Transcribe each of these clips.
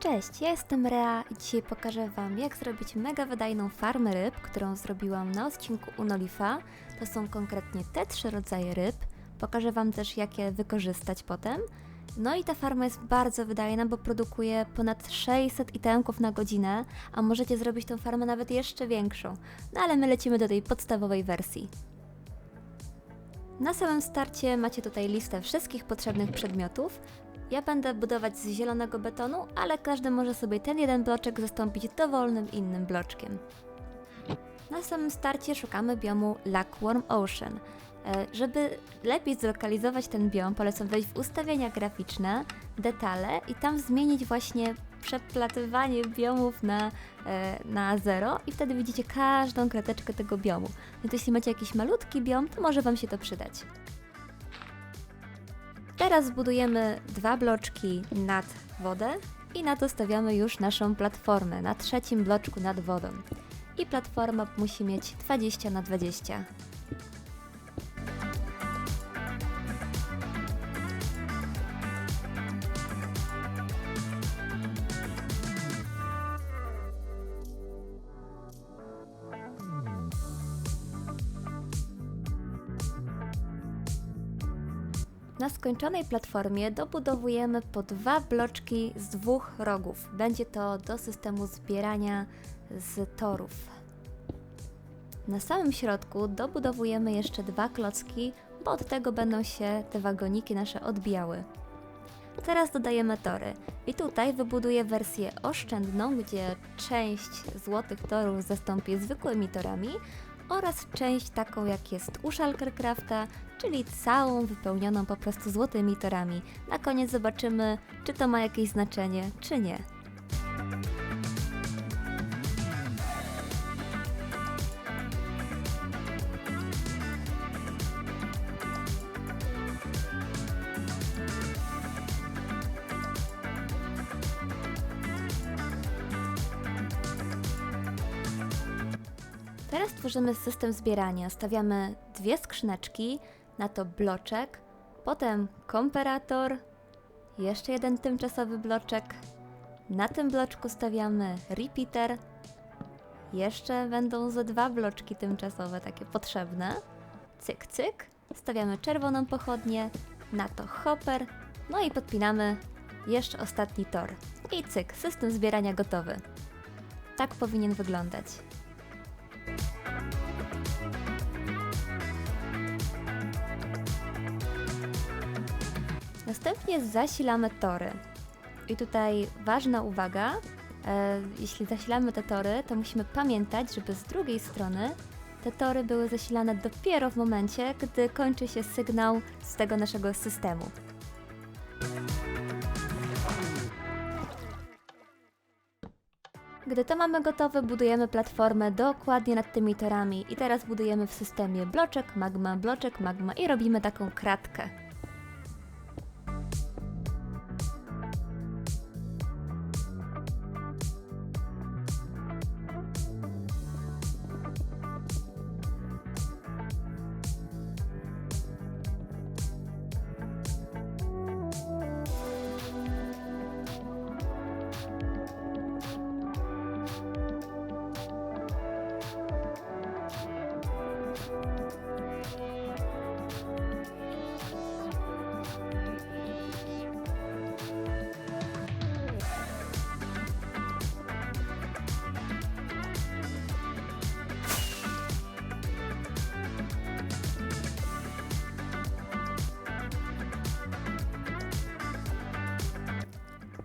Cześć, ja jestem Rea i dzisiaj pokażę Wam, jak zrobić mega wydajną farmę ryb, którą zrobiłam na odcinku Unolifa. To są konkretnie te trzy rodzaje ryb. Pokażę Wam też, jak je wykorzystać potem. No i ta farma jest bardzo wydajna, bo produkuje ponad 600 itemków na godzinę, a możecie zrobić tą farmę nawet jeszcze większą. No ale my lecimy do tej podstawowej wersji. Na samym starcie macie tutaj listę wszystkich potrzebnych przedmiotów. Ja będę budować z zielonego betonu, ale każdy może sobie ten jeden bloczek zastąpić dowolnym innym bloczkiem. Na samym starcie szukamy biomu Lackworm Ocean. E, Żeby lepiej zlokalizować ten biom, polecam wejść w ustawienia graficzne, detale i tam zmienić właśnie przeplatywanie biomów na, e, na zero i wtedy widzicie każdą krateczkę tego biomu. Więc jeśli macie jakiś malutki biom, to może Wam się to przydać. Teraz zbudujemy dwa bloczki nad wodę i na to stawiamy już naszą platformę na trzecim bloczku nad wodą. I platforma musi mieć 20 na 20. Na skończonej platformie dobudowujemy po dwa bloczki z dwóch rogów. Będzie to do systemu zbierania z torów. Na samym środku dobudowujemy jeszcze dwa klocki, bo od tego będą się te wagoniki nasze odbijały. Teraz dodajemy tory i tutaj wybuduję wersję oszczędną, gdzie część złotych torów zastąpię zwykłymi torami oraz część taką jak jest u Shulkercrafta, czyli całą wypełnioną po prostu złotymi torami. Na koniec zobaczymy, czy to ma jakieś znaczenie, czy nie. Teraz tworzymy system zbierania. Stawiamy dwie skrzyneczki, na to bloczek, potem komparator, jeszcze jeden tymczasowy bloczek. Na tym bloczku stawiamy repeater. Jeszcze będą ze dwa bloczki tymczasowe, takie potrzebne. Cyk, cyk. Stawiamy czerwoną pochodnię, na to hopper, no i podpinamy jeszcze ostatni tor. I cyk, system zbierania gotowy. Tak powinien wyglądać. Następnie zasilamy tory. I tutaj ważna uwaga, e, jeśli zasilamy te tory, to musimy pamiętać, żeby z drugiej strony te tory były zasilane dopiero w momencie, gdy kończy się sygnał z tego naszego systemu. Gdy to mamy gotowe, budujemy platformę dokładnie nad tymi torami i teraz budujemy w systemie bloczek, magma, bloczek, magma i robimy taką kratkę.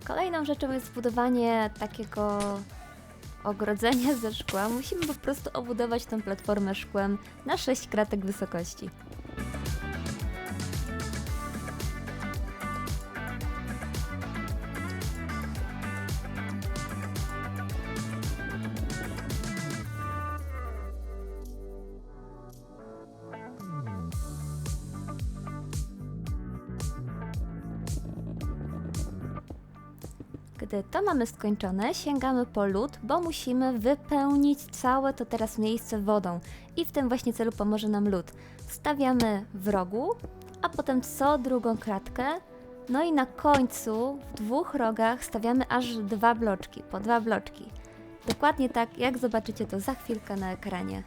Kolejną rzeczą jest zbudowanie takiego ogrodzenia ze szkła. Musimy po prostu obudować tą platformę szkłem na 6 kratek wysokości. Gdy to mamy skończone, sięgamy po lód, bo musimy wypełnić całe to teraz miejsce wodą. I w tym właśnie celu pomoże nam lód. Stawiamy w rogu, a potem co drugą kratkę No i na końcu w dwóch rogach stawiamy aż dwa bloczki, po dwa bloczki. Dokładnie tak, jak zobaczycie to za chwilkę na ekranie.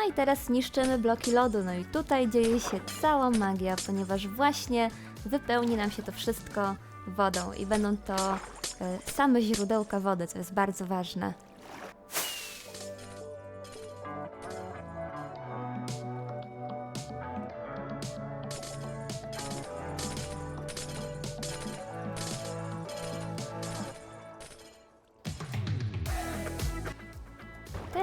No i teraz niszczymy bloki lodu. No i tutaj dzieje się cała magia, ponieważ właśnie wypełni nam się to wszystko wodą i będą to e, same źródełka wody, co jest bardzo ważne.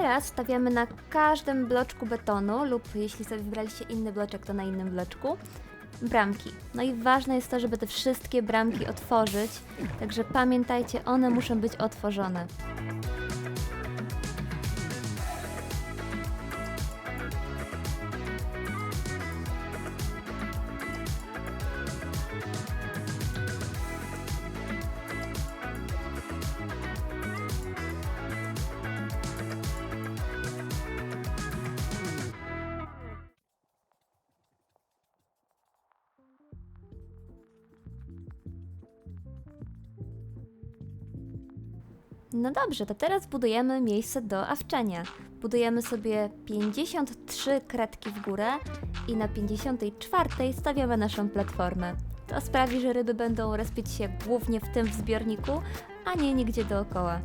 Teraz stawiamy na każdym bloczku betonu lub jeśli sobie wybraliście inny bloczek, to na innym bloczku bramki. No i ważne jest to, żeby te wszystkie bramki otworzyć, także pamiętajcie, one muszą być otworzone. No dobrze, to teraz budujemy miejsce do awczenia. Budujemy sobie 53 kratki w górę i na 54 stawiamy naszą platformę. To sprawi, że ryby będą respić się głównie w tym zbiorniku, a nie nigdzie dookoła.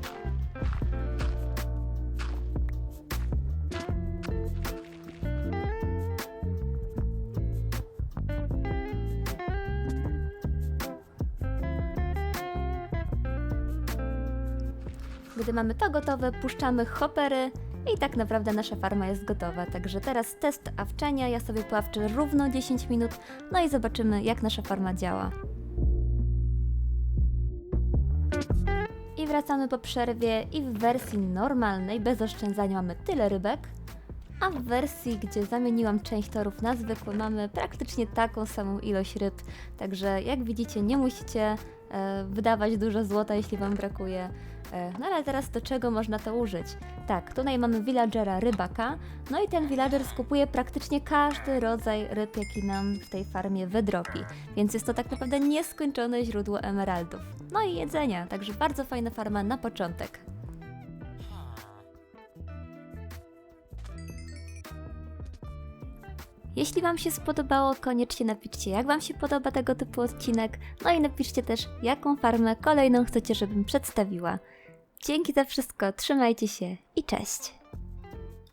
Gdy mamy to gotowe, puszczamy hoppery i tak naprawdę nasza farma jest gotowa. Także teraz test awczenia. Ja sobie poawczę równo 10 minut, no i zobaczymy jak nasza farma działa. I wracamy po przerwie i w wersji normalnej, bez oszczędzania mamy tyle rybek, a w wersji, gdzie zamieniłam część torów na zwykłe, mamy praktycznie taką samą ilość ryb. Także jak widzicie, nie musicie wydawać dużo złota, jeśli Wam brakuje. E, no ale teraz do czego można to użyć? Tak, tutaj mamy villagera rybaka, no i ten villager skupuje praktycznie każdy rodzaj ryb, jaki nam w tej farmie wydropi, więc jest to tak naprawdę nieskończone źródło emeraldów. No i jedzenia, także bardzo fajna farma na początek. Jeśli Wam się spodobało, koniecznie napiszcie, jak Wam się podoba tego typu odcinek. No i napiszcie też, jaką farmę kolejną chcecie, żebym przedstawiła. Dzięki za wszystko, trzymajcie się i cześć!